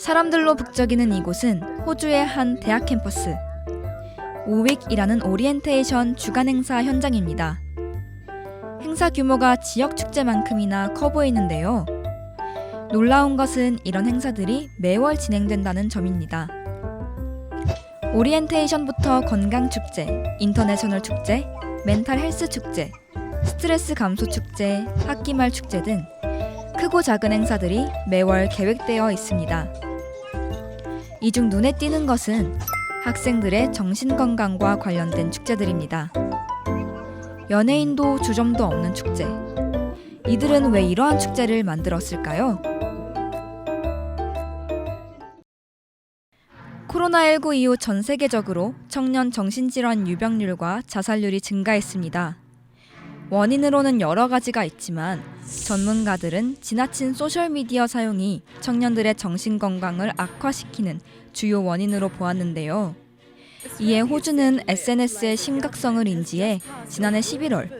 사람들로 북적이는 이곳은 호주의 한 대학 캠퍼스. 오윅이라는 오리엔테이션 주간 행사 현장입니다. 행사 규모가 지역 축제만큼이나 커 보이는데요. 놀라운 것은 이런 행사들이 매월 진행된다는 점입니다. 오리엔테이션부터 건강 축제, 인터내셔널 축제, 멘탈 헬스 축제, 스트레스 감소 축제, 학기 말 축제 등 크고 작은 행사들이 매월 계획되어 있습니다. 이 중 눈에 띄는 것은 학생들의 정신 건강과 관련된 축제들입니다. 연예인도 주점도 없는 축제. 이들은 왜 이러한 축제를 만들었을까요? 코로나19 이후 전 세계적으로 청년 정신질환 유병률과 자살률이 증가했습니다. 원인으로는 여러 가지가 있지만 전문가들은 지나친 소셜미디어 사용이 청년들의 정신 건강을 악화시키는 주요 원인으로 보았는데요. 이에 호주는 SNS의 심각성을 인지해 지난해 11월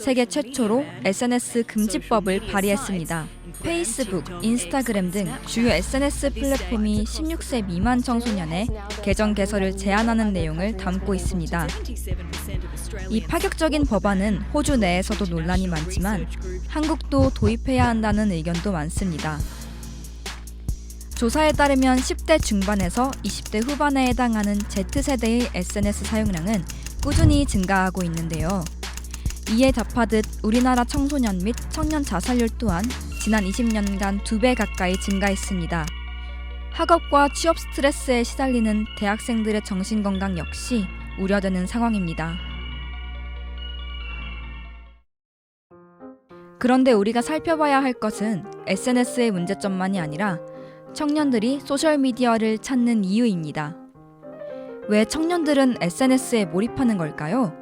세계 최초로 SNS 금지법을 발의했습니다. 페이스북, 인스타그램 등 주요 SNS 플랫폼이 16세 미만 청소년의 계정 개설을 제한하는 내용을 담고 있습니다. 이 파격적인 법안은 호주 내에서도 논란이 많지만 한국도 도입해야 한다는 의견도 많습니다. 조사에 따르면 10대 중반에서 20대 후반에 해당하는 Z세대의 SNS 사용량은 꾸준히 증가하고 있는데요. 이에 답하듯 우리나라 청소년 및 청년 자살률 또한 지난 20년간 두 배 가까이 증가했습니다. 학업과 취업 스트레스에 시달리는 대학생들의 정신건강 역시 우려되는 상황입니다. 그런데 우리가 살펴봐야 할 것은 SNS의 문제점만이 아니라 청년들이 소셜미디어를 찾는 이유입니다. 왜 청년들은 SNS에 몰입하는 걸까요?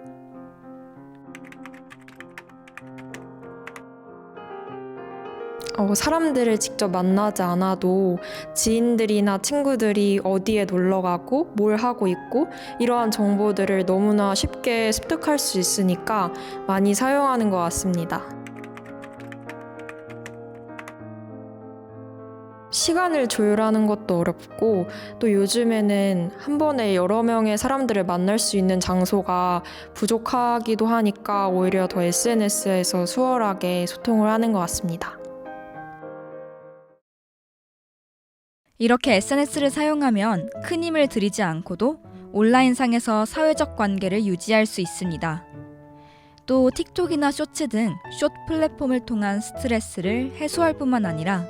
어, 사람들을 직접 만나지 않아도 지인들이나 친구들이 어디에 놀러 가고 뭘 하고 있고 이러한 정보들을 너무나 쉽게 습득할 수 있으니까 많이 사용하는 것 같습니다. 시간을 조율하는 것도 어렵고 또 요즘에는 한 번에 여러 명의 사람들을 만날 수 있는 장소가 부족하기도 하니까 오히려 더 SNS에서 수월하게 소통을 하는 것 같습니다. 이렇게 SNS를 사용하면 큰 힘을 들이지 않고도 온라인상에서 사회적 관계를 유지할 수 있습니다. 또 틱톡이나 쇼츠 등 숏 플랫폼을 통한 스트레스를 해소할 뿐만 아니라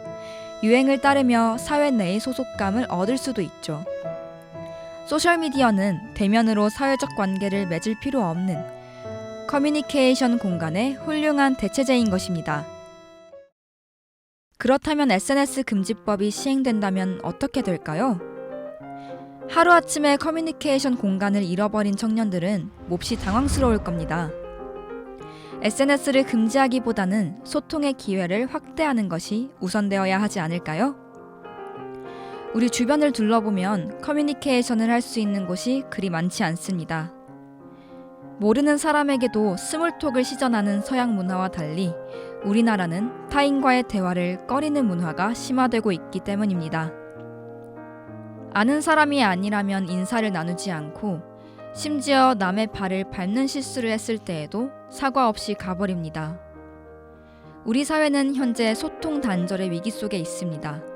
유행을 따르며 사회 내의 소속감을 얻을 수도 있죠. 소셜미디어는 대면으로 사회적 관계를 맺을 필요 없는 커뮤니케이션 공간의 훌륭한 대체제인 것입니다. 그렇다면 SNS 금지법이 시행된다면 어떻게 될까요? 하루아침에 커뮤니케이션 공간을 잃어버린 청년들은 몹시 당황스러울 겁니다. SNS를 금지하기보다는 소통의 기회를 확대하는 것이 우선되어야 하지 않을까요? 우리 주변을 둘러보면 커뮤니케이션을 할 수 있는 곳이 그리 많지 않습니다. 모르는 사람에게도 스몰톡을 시전하는 서양 문화와 달리 우리나라는 타인과의 대화를 꺼리는 문화가 심화되고 있기 때문입니다. 아는 사람이 아니라면 인사를 나누지 않고 심지어 남의 발을 밟는 실수를 했을 때에도 사과 없이 가버립니다. 우리 사회는 현재 소통 단절의 위기 속에 있습니다.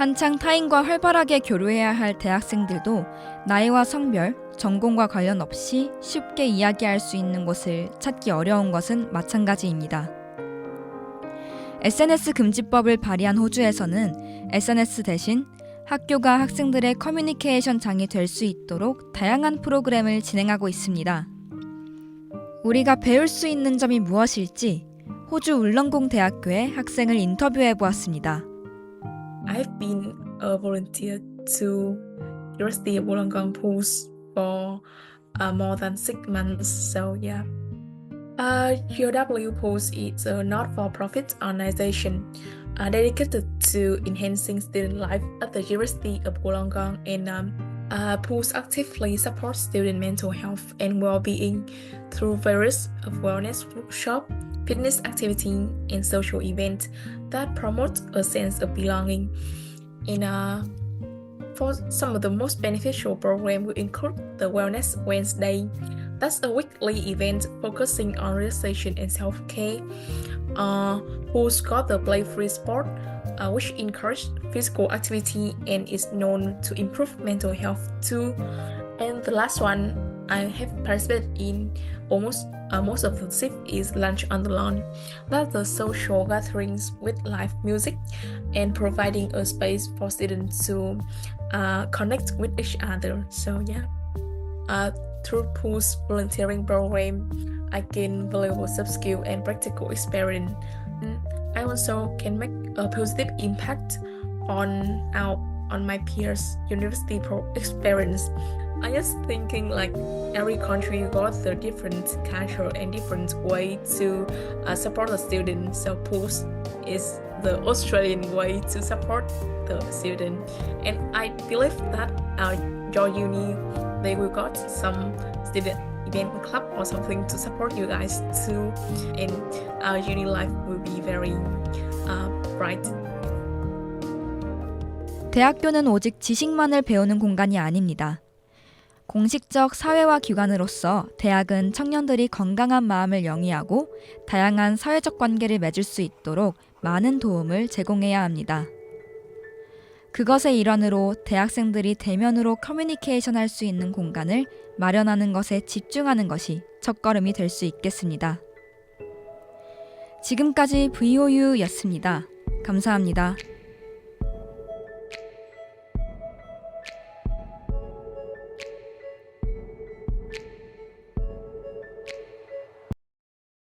한창 타인과 활발하게 교류해야 할 대학생들도 나이와 성별, 전공과 관련 없이 쉽게 이야기할 수 있는 곳을 찾기 어려운 것은 마찬가지입니다. SNS 금지법을 발의한 호주에서는 SNS 대신 학교가 학생들의 커뮤니케이션 장이 될 수 있도록 다양한 프로그램을 진행하고 있습니다. 우리가 배울 수 있는 점이 무엇일지 호주 울렁공 대학교의 학생을 인터뷰해 보았습니다. I've been a volunteer to University of Wollongong Pools for uh, more than six months. So yeah, uh, UW Pools is a not-for-profit organization uh, dedicated to enhancing student life at the University of Wollongong, and um, uh, Pools actively supports student mental health and well-being through various wellness workshops fitness activity and social events that promote a sense of belonging. And uh, for some of the most beneficial program will include the Wellness Wednesday. That's a weekly event focusing on relaxation and self-care. Uh, who's got the play-free sport, uh, which encourages physical activity and is known to improve mental health too. And the last one I have participated in almost uh, most of the shift is lunch on the lawn. That's the social gatherings with live music and providing a space for students to uh, connect with each other. So yeah, uh, through Pools volunteering program, I gain valuable soft skill and practical experience. I also can make a positive impact on our on my peers' university pro experience. I just thinking like every country got their different culture and different way to uh, support the student. So Pools is the Australian way to support the student, and I believe that our your uni they will got some student event club or something to support you guys too, and our uni life will be very uh, bright. 대학교는 오직 지식만을 배우는 공간이 아닙니다. 공식적 사회화 기관으로서 대학은 청년들이 건강한 마음을 영위하고 다양한 사회적 관계를 맺을 수 있도록 많은 도움을 제공해야 합니다. 그것의 일환으로 대학생들이 대면으로 커뮤니케이션 할 수 있는 공간을 마련하는 것에 집중하는 것이 첫걸음이 될 수 있겠습니다. 지금까지 VOU였습니다. 감사합니다.